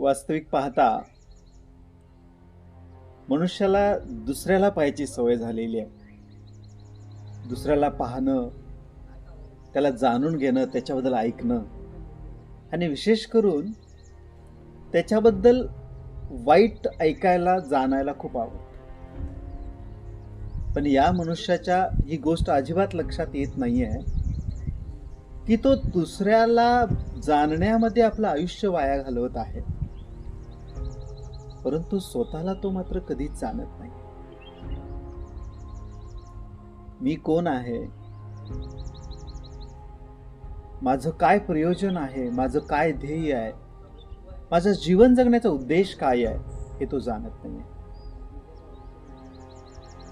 वास्तविक पाहता मनुष्याला दुसऱ्याला पाहायची सवय झालेली आहे. दुसऱ्याला पाहणं त्याला जाणून घेणं त्याच्याबद्दल ऐकणं आणि विशेष करून त्याच्याबद्दल वाईट ऐकायला जाणायला खूप आवडतं. पण या मनुष्याच्या ही गोष्ट अजिबात लक्षात येत नाही आहे की तो दुसऱ्याला जाणण्यामध्ये आपलं आयुष्य वाया घालवत आहे. परंतु स्वतःला तो मात्र कधीच जाणत नाही. मी कोण आहे? माझं काय प्रयोजन आहे? माझं काय ध्येय आहे? माझं जीवन जगण्याचा उद्देश काय आहे? हे तो जाणत नाही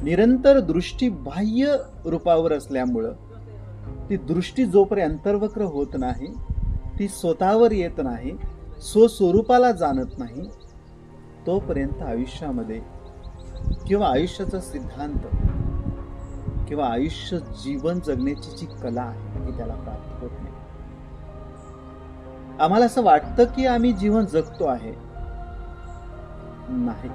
निरंतर दृष्टी बाह्य रूपावर असल्यामुळं ती दृष्टी जोपर्यंत अंतर्वक्र होत नाही ती स्वतःवर येत नाही स्वस्वरूपाला जाणत नाही तोपर्यंत आयुष्यामध्ये किंवा आयुष्याचा सिद्धांत किंवा आयुष्य जीवन जगण्याची जी कला आहे ती त्याला प्राप्त होत नाही. आम्हाला असं वाटतं की आम्ही जीवन जगतो आहे. नाही.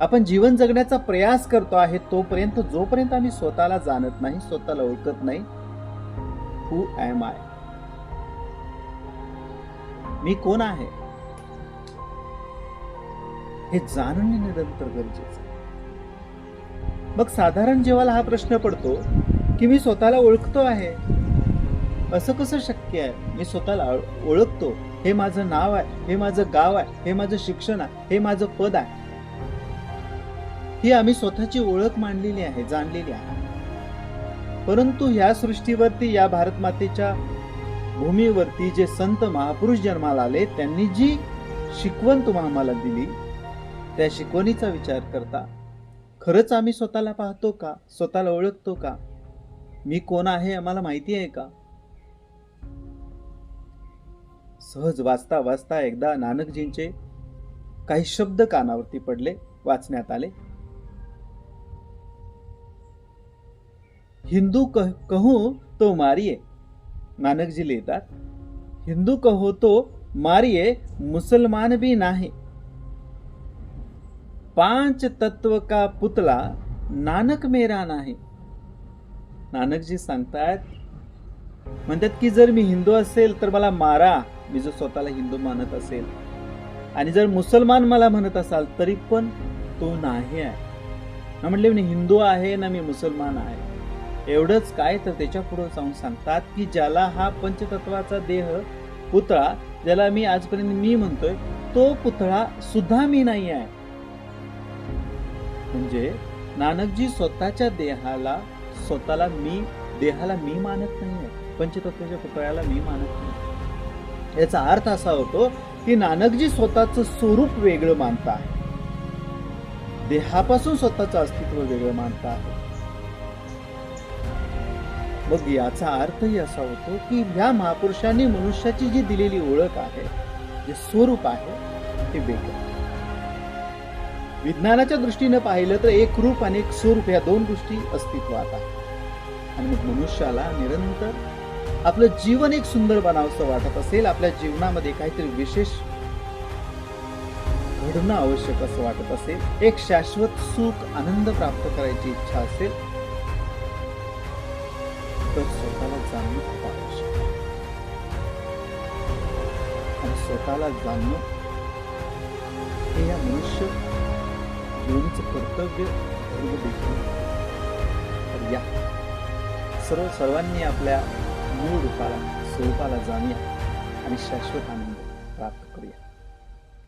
आपण जीवन जगण्याचा प्रयास करतो आहे तोपर्यंत जोपर्यंत आम्ही स्वतःला जाणत नाही स्वतःला ओळखत नाही हु ॲम आय मी कोण आहे? हे जाणणे निरंतर गरजेचं आहे. मग साधारण जेव्हाला हा प्रश्न पडतो की मी स्वतःला ओळखतो आहे? असं कसं शक्य आहे? मी स्वतःला ओळखतो. हे माझं नाव आहे हे माझं गाव आहे हे माझं शिक्षण आहे हे माझं पद आहे. ही आम्ही स्वतःची ओळख मांडलेली आहे जाणलेली आहे. परंतु ह्या सृष्टीवरती या भारत मातेच्या भूमीवरती जे संत महापुरुष जन्माला आले त्यांनी जी शिकवण तुम्हाला दिली त्या शिकवणीचा विचार करता? खरंच आम्ही स्वतःला पाहतो का? स्वतःला ओळखतो का? मी कोण आहे आम्हाला माहिती आहे का? सहज वाचता वाचता एकदा नानकजींचे काही शब्द कानावरती पडले वाचण्यात आले. हिंदू कह कहू तो मारिये नानकजी लिहितात. हिंदू कहो तो मारिये मुसलमान बी नाही. पांच तत्व का पुतला नानक मेरा नाही? नानकजी सांगतात म्हणतात की जर मी हिंदू असेल तर मला मारा. मी जो स्वतःला हिंदू मानत असेल आणि जर मुसलमान मला म्हणत असाल तरी पण तो नाही आहे. ना म्हटले मी हिंदू आहे ना मी मुसलमान आहे. एवढंच काय तर त्याच्या पुढे जाऊन सांगतात की ज्याला हा पंचतत्वाचा देह पुतळा ज्याला मी आजपर्यंत मी म्हणतोय तो पुतळा सुद्धा मी नाही आहे. म्हणजे नानकजी स्वतःच्या देहाला स्वतःला मी देहाला मी मानत नाही पंचतत्वाच्या पुतळ्याला मी मानत नाही याचा अर्थ असा होतो की नानकजी स्वतःचं स्वरूप वेगळं मानता आहे. देहापासून स्वतःचं अस्तित्व वेगळं मानता आहे. मग याचा अर्थही असा होतो की ह्या महापुरुषांनी मनुष्याची जी दिलेली ओळख आहे जे स्वरूप आहे ते वेगळं विज्ञानाच्या दृष्टीने पाहिलं तर एक रूप आणि एक स्वरूप या दोन गोष्टी अस्तित्वात आहेत. आणि मग मनुष्याला निरंतर आपलं जीवन एक सुंदर बनावंसं वाटत असेल आपल्या जीवनामध्ये काहीतरी विशेष घडणं आवश्यक असं वाटत असेल एक शाश्वत सुख आनंद प्राप्त करायची इच्छा असेल तर स्वतःला जाणणं खूप आवश्यक आणि स्वतःला जाणणं हे या मनुष्य देवीचं कर्तव्य म्हणजे धर्म देखील तर या. सर्व सर्वांनी आपल्या मूळ रूपाला स्वरूपाला जाणूया आणि शाश्वत आनंद प्राप्त करूया.